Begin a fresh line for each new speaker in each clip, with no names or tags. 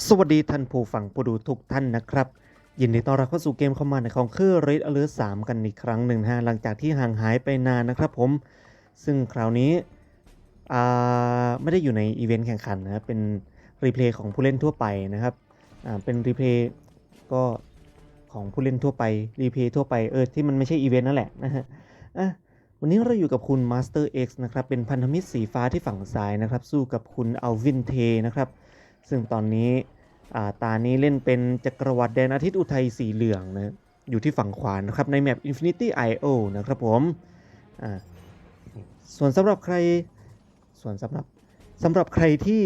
สวัสดีท่านผู้ฟังผู้ดูทุกท่านนะครับ ยินดีต้อนรับเข้าสู่เกมคอมมานด์ในของเครือ Red Alert 3กันอีกครั้งหนึ่งนะฮะหลังจากที่ห่างหายไปนานนะครับผม ซึ่งคราวนี้ไม่ได้อยู่ในอีเวนต์แข่งขันนะเป็นรีเพลย์ของผู้เล่นทั่วไปนะครับเป็นรีเพลย์ก็ของผู้เล่นทั่วไปรีเพลย์ทั่วไปเออที่มันไม่ใช่อีเวนต์นั่นแหละนะฮะอะวันนี้เราอยู่กับคุณ Master X นะครับเป็นพันธมิตรสีฟ้าที่ฝั่งซ้ายนะครับสู้กับคุณอัลวินเทนะครับ ซึ่งตอนนี้าตานี้เล่นเป็นจักรวรรดิแดนอาทิตย์อุทัยสีเหลืองนะอยู่ที่ฝั่งขวานะครับในแมป Infinity I.O. นะครับผมส่วนสำหรับใครส่วนสำหรับสำหรับใครที่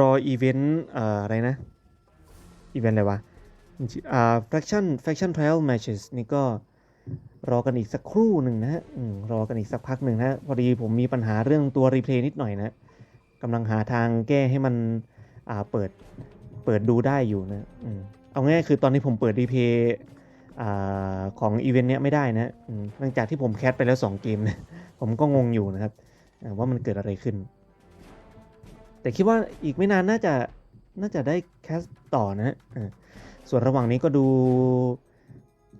รออีเวนต์อะไรนะอีเวนต์อะไรวะอ่า faction faction trial matches นี่ก็รอกันอีกสักครู่หนึ่งนะฮะรอกันอีกสักพักหนึ่งนะพอดีผมมีปัญหาเรื่องตัวรีเพลย์นิดหน่อยนะ กำลังหาทางแก้ให้มันอ่าเปิดเปิดดูได้อยู่นะอเอาง่ายๆคือตอนนี้ผมเปิดรีเพย์ของอีเวนต์เนี้ยไม่ได้นะอืมหลังจากที่ผมแคสไปแล้ว 2 เกมนะผมก็งงอยู่นะครับว่ามันเกิดอะไรขึ้น แต่คิดว่าอีกไม่นานน่าจะน่าจะได้แคสต่อนะอส่วนระหว่างนี้ก็ดู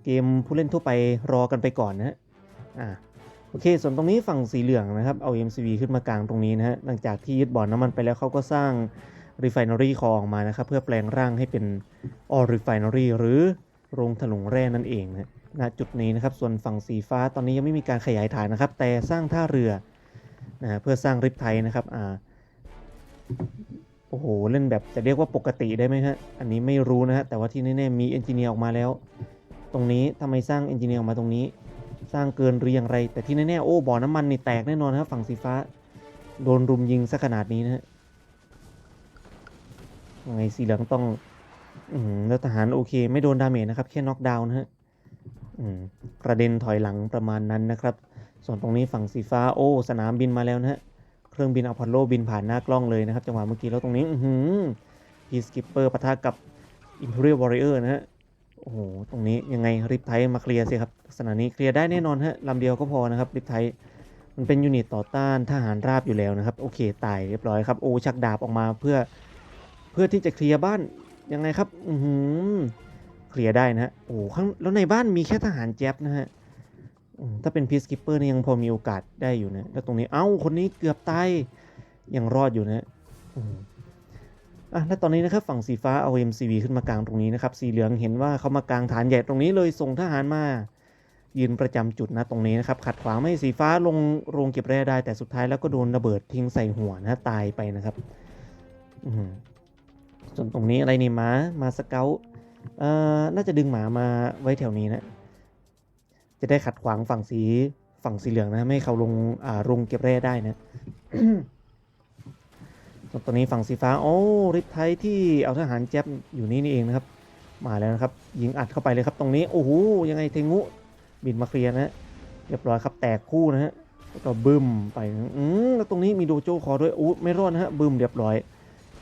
เกมผู้เล่นทั่วไปรอกันไปก่อนนะฮะอ่า โอเค ส่วนตรงนี้ฝั่งสีเหลืองนะครับ เอา MCV ขึ้นมากลางตรงนี้นะฮะ หลังจากที่ยึดบ่อนน้ำมันไปแล้วเขาก็สร้าง Refinery คอออกมานะครับ เพื่อแปลงร่างให้เป็น All Refinery หรือโรงถลุงแร่นั่นเองนะณจุดนี้นะครับ ส่วนฝั่งสีฟ้าตอนนี้ยังไม่มีการขยายฐานนะครับ แต่สร้างท่าเรือนะเพื่อสร้างริบไทยนะครับ อ่า โอ้โห เล่นแบบจะเรียกว่าปกติได้ไหมฮะ อันนี้ไม่รู้นะฮะ แต่ว่าที่แน่ๆมีเอนจิเนียร์ออกมาแล้ว ตรงนี้ทำไมสร้างเอนจิเนียร์ออกมาตรงนี้ สร้างเกินหรืออย่างไร แต่ที่แน่ๆโอ้บ่อน้ำมันนี่แตกแน่นอนนะครับฝั่งสีฟ้า โดนรุมยิงซะขนาดนี้นะฮะไงสีเหลืองต้องอืมแล้วทหารโอเค ไม่โดนดาเมจนะครับ แค่น็อกดาวน์นะฮะกระเด็นถอยหลังประมาณนั้นนะครับ ส่วนตรงนี้ฝั่งสีฟ้าโอ้ สนามบินมาแล้วนะฮะเครื่องบินอพอลโลบินผ่านหน้ากล้องเลยนะครับ จังหวะเมื่อกี้แล้วตรงนี้ อืพีสกิปเปอร์ปะทะกับ Imperial Warrior นะฮะ โอ้โห ตรงนี้ยังไงริปไทมาเคลียร์สิครับลักษณะนี้เคลียร์ได้แน่นอนฮะลำเดียวก็พอนะครับริปไทมันเป็นยูนิตต่อต้านทหารราบอยู่แล้วนะครับ โอเคตายเรียบร้อยครับ โอ้ชักดาบออกมาเพื่อ เพื่อที่จะเคลียร์บ้านยังไงครับ อือหือเคลียร์ได้นะฮะโอ้ข้างแล้วในบ้านมีแค่ทหารแจ๊บนะฮะถ้าเป็นพีซกิปเปอร์นี่ยังพอมีโอกาสได้อยู่นะแล้วตรงนี้เอ้าคนนี้เกือบตายยังรอดอยู่นะ อะและตอนนี้นะครับฝั่งสีฟ้าเอา MCV ขึ้นมากลางตรงนี้นะครับ สีเหลืองเห็นว่าเขามากลางฐานใหญ่ตรงนี้เลยส่งทหารมายืนประจำจุดนะตรงนี้นะครับ ขัดขวางไม่สีฟ้าลงโรงเก็บแร่ได้ แต่สุดท้ายแล้วก็โดนระเบิดทิ้งใส่หัวนะตายไปนะครับอืส่วนตรงนี้อะไรนี่หมามาสเกลเอ่อน่าจะดึงหมามาไว้แถวนี้นะ จะได้ขัดขวางฝั่งสีฝั่งสีเหลืองนะ ไม่ให้เขาลงอ่าโรงเก็บแร่ได้นะ ส่วนนี้ฝั่งสีฟ้า โอ้ริปไทยที่เอาทหารแจ๊บอยู่นี่นี่เองนะครับ มาแล้วนะครับ ยิงอัดเข้าไปเลยครับ ตรงนี้ โอ้โห ยังไงเทงุ บินมาเคลียร์นะเรียบร้อยครับ แตกคู่นะฮะแล้วก็บึ้มไปอืมแล้วตรงนี้มีโดโจคอด้วยอู้ไม่รอดนะฮะ บึ้มเรียบร้อย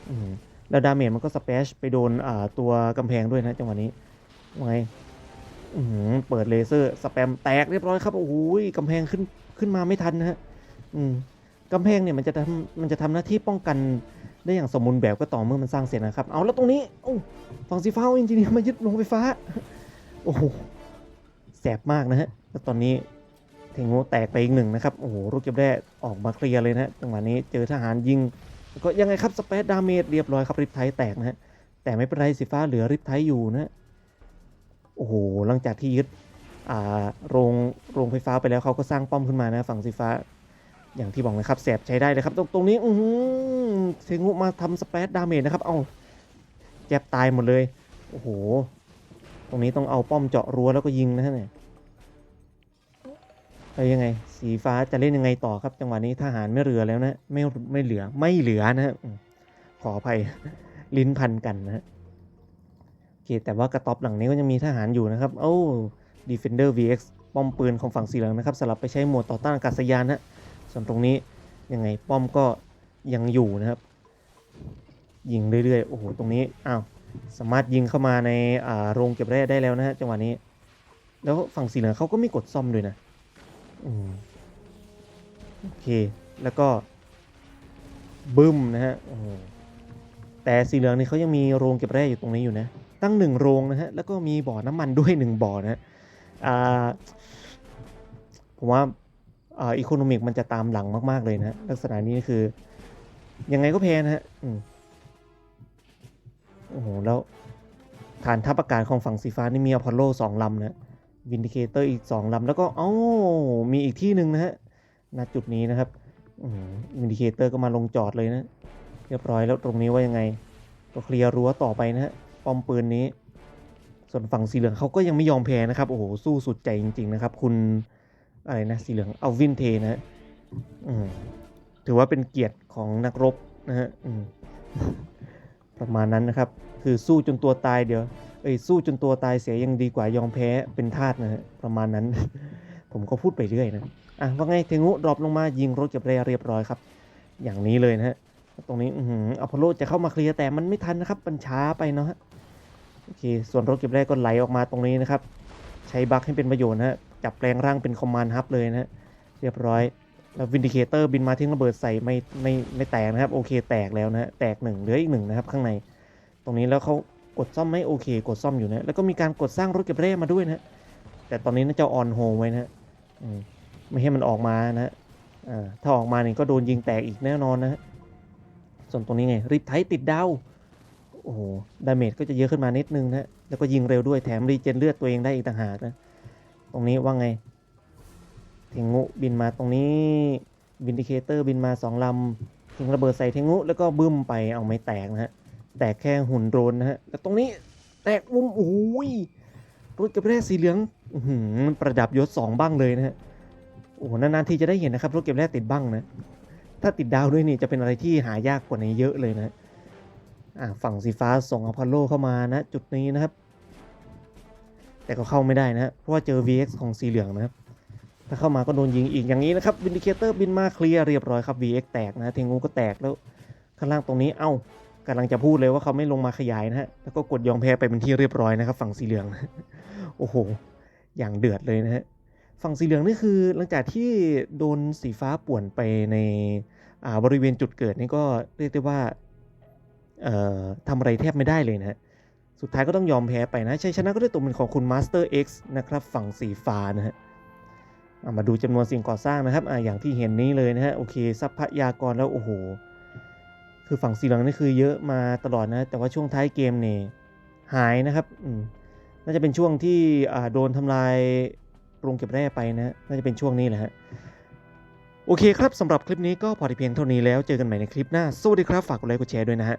อืมแล้วดาเมจมันก็สเปชไปโดนอ่าตัวกำแพงด้วยนะจังหวะนี้ไงอืมเปิดเลเซอร์สแปมแตกเรียบร้อยครับ โอ้โหกำแพงขึ้นขึ้นมาไม่ทันนะฮะ อืม กำแพงเนี่ยมันจะทำมันจะทำหน้าที่ป้องกันได้อย่างสมบูรณ์แบบก็ต่อเมื่อมันสร้างเสร็จนะครับ เอาแล้วตรงนี้โอ้ฝั่งสีฟ้าอินจิเนียร์มายึดโรงไฟฟ้า โอ้โหแสบมากนะฮะ แล้วตอนนี้เทงโงแตกไปอีกหนึ่งนะครับ โอ้โหรูกเก็บแร่ออกมาเคลียร์เลยนะจังหวะนี้เจอทหารยิง ก็ยังไงครับสเปซดาเมจเรียบร้อยครับริบไทแตกนะฮะ แต่ไม่เป็นไรสีฟ้าเหลือริบไทอยู่นะโอ้โห หลังจากที่ยึดโรงโรงไฟฟ้าไปแล้วเขาก็สร้างป้อมขึ้นมานะฝั่งสีฟ้า อย่างที่บอกนะครับแสบใช้ได้เลยครับ ตรงตรงนี้อือเซงุมาทำสเปซดาเมจนะครับ เอาแจ็บตายหมดเลย โอ้โห ตรงนี้ต้องเอาป้อมเจาะรั้วแล้วก็ยิงนะฮะเนี่ยไปยังไง สีฟ้าจะเล่นยังไงต่อครับ จังหวะนี้ทหารไม่เหลือแล้วนะ ไม่ไม่เหลือไม่เหลือนะฮะขออภัยลิ้นพันกันนะโอเคแต่ว่ากระต๊อบหลังนี้ก็ยังมีทหารอยู่นะครับ โอ้ Defender VX ป้อมปืนของฝั่งสีเหลืองนะครับสลับไปใช้หมวดต่อต้านอากาศยานนะ ส่วนตรงนี้ยังไงป้อมก็ยังอยู่นะครับ ยิงเรื่อยๆ โอ้โห ตรงนี้ อ้าว สามารถยิงเข้ามาในอ่าโรงเก็บแร่ได้แล้วนะฮะจังหวะนี้ แล้วฝั่งสีเหลืองเขาก็ไม่กดซ่อมด้วยนะ อืม โอเค แล้วก็ บึ้มนะฮะ โอ้โห แต่สีเหลืองนี่เขายังมีโรงเก็บแร่อยู่ตรงนี้อยู่นะ ตั้งหนึ่งโรงนะฮะ แล้วก็มีบ่อน้ำมันด้วยหนึ่งบ่อนะฮะอ่า ผมว่า อ่าอีโคโนมิกมันจะตามหลังมาก ๆ เลยนะ ลักษณะนี้คือ ยังไงก็แพ้นะฮะอืมโอ้โห แล้วฐานทัพอากาศของฝั่งสีฟ้านี่มีอพอลโลสองลำนะวินดิเคเตอร์อีกสองลำ แล้วก็เอ้ามีอีกที่หนึ่งนะฮะณจุดนี้นะครับวินดิเคเตอร์ก็มาลงจอดเลยนะ เรียบร้อยแล้วตรงนี้ว่ายังไง ก็เคลียร์รั้วต่อไปนะฮะป้อมปืนนี้ ส่วนฝั่งสีเหลืองเขาก็ยังไม่ยอมแพ้นะครับ โอ้โห สู้สุดใจจริง ๆ นะครับ คุณ อะไรนะสีเหลืองเอาวินเทนะฮะอืถือว่าเป็นเกียรติของนักรบนะฮะประมาณนั้นนะครับ คือสู้จนตัวตายเดี๋ยวเอ้ยสู้จนตัวตายเสียยังดีกว่ายอมแพ้เป็นทาสนะฮะประมาณนั้น ผมก็พูดไปเรื่อยนะอะว่าไงเทงุดรอปลงมายิงรถเก็บแร่เรียบร้อยครับ อย่างนี้เลยนะฮะตรงนี้อืออพอลโลจะเข้ามาเคลียร์แต่มันไม่ทันนะครับมันช้าไปเนาะฮะโอเคส่วนรถเก็บแรกก็ไหลออกมาตรงนี้นะครับ ใช้บัคให้เป็นประโยชน์นะฮะ จับแปลงร่างเป็นคอมมานด์ฮับเลยนะฮะเรียบร้อย แล้ววินดิเคเตอร์บินมาทิ้งระเบิดใส่ไม่ไม่ไม่แตกนะครับ โอเคแตกแล้วนะฮะแตกหนึ่งเหลืออีกหนึ่งนะครับข้างใน ตรงนี้แล้วเขากดซ่อมไม่โอเค กดซ่อมอยู่นะแล้วก็มีการกดสร้างรถเก็บแร่มาด้วยนะแต่ตอนนี้น่าจะออนโฮไว้นะฮะอืมไม่ให้มันออกมานะฮะถ้าออกมาเนี่ยก็โดนยิงแตกอีกแน่นอนนะฮะส่วนตรงนี้ไงริบไทติดดาวโอ้โหดาเมจก็จะเยอะขึ้นมานิดนึงนะแล้วก็ยิงเร็วด้วยแถมรีเจนเลือดตัวเองได้อีกต่างหากนะ รงนี้ว่าไงเทงุบินมาตรงนี้วินดิเคเตอร์บินมาสองลำทิ้งระเบิดใส่เทงุแล้วก็บึ้มไปเอาไม่แตกนะฮะแตกแค่หุ่นโดรนนะฮะแล้วตรงนี้แตกวุ้มโอ้ยรถกระบะสีเหลืองหืมันประดับยศสองบ้างเลยนะฮะโอ้โหนานๆทีจะได้เห็นนะครับรถเก็บแร่ติดบ้างนะ ถ้าติดดาวด้วยนี่จะเป็นอะไรที่หายากกว่านี้เยอะเลยนะ อ่าฝั่งสีฟ้าส่งอพอลโลเข้ามานะ จุดนี้นะครับ แต่ก็เข้าไม่ได้นะเพราะว่าเจอ VX ของสีเหลืองนะครับ ถ้าเข้ามาก็โดนยิงอีกอย่างนี้นะครับวินดิเคเตอร์บินมาเคลียร์เรียบร้อยครับ VX แตกนะเทงูก็แตกแล้วข้างล่างตรงนี้เอ้ากำลังจะพูดเลยว่าเขาไม่ลงมาขยายนะฮะแล้วก็กดยอมแพ้ไปเป็นที่เรียบร้อยนะครับ ฝั่งสีเหลืองโอ้โห อย่างเดือดเลยนะฮะฝั่งสีเหลืองนี่คือหลังจากที่โดนสีฟ้าป่วนไปในอ่าบริเวณจุดเกิดนี่ก็เรียกได้ว่าเอ่อทำอะไรแทบไม่ได้เลยนะฮะ สุดท้ายก็ต้องยอมแพ้ไปนะชัยชนะก็ได้ตกเป็นของคุณ Master X นะครับฝั่งสีฟ้านะฮะอะมาดูจำนวนสิ่งก่อสร้างนะครับอ่าอย่างที่เห็นนี้เลยนะฮะโอเคทรัพยากรแล้วโอ้โห คือฝั่งสีเหลืองนี่คือเยอะมาตลอดนะ แต่ว่าช่วงท้ายเกมเนี่ยหายนะครับอืมน่าจะเป็นช่วงที่อ่าโดนทำลายโรงเก็บแร่ไปนะน่าจะเป็นช่วงนี้แหละฮะโอเคครับสำหรับคลิปนี้ก็พอที่เพียงเท่านี้แล้วเจอกันใหม่ในคลิปหน้าสวัสดีครับฝากกดไลค์กดแชร์ด้วยนะฮะ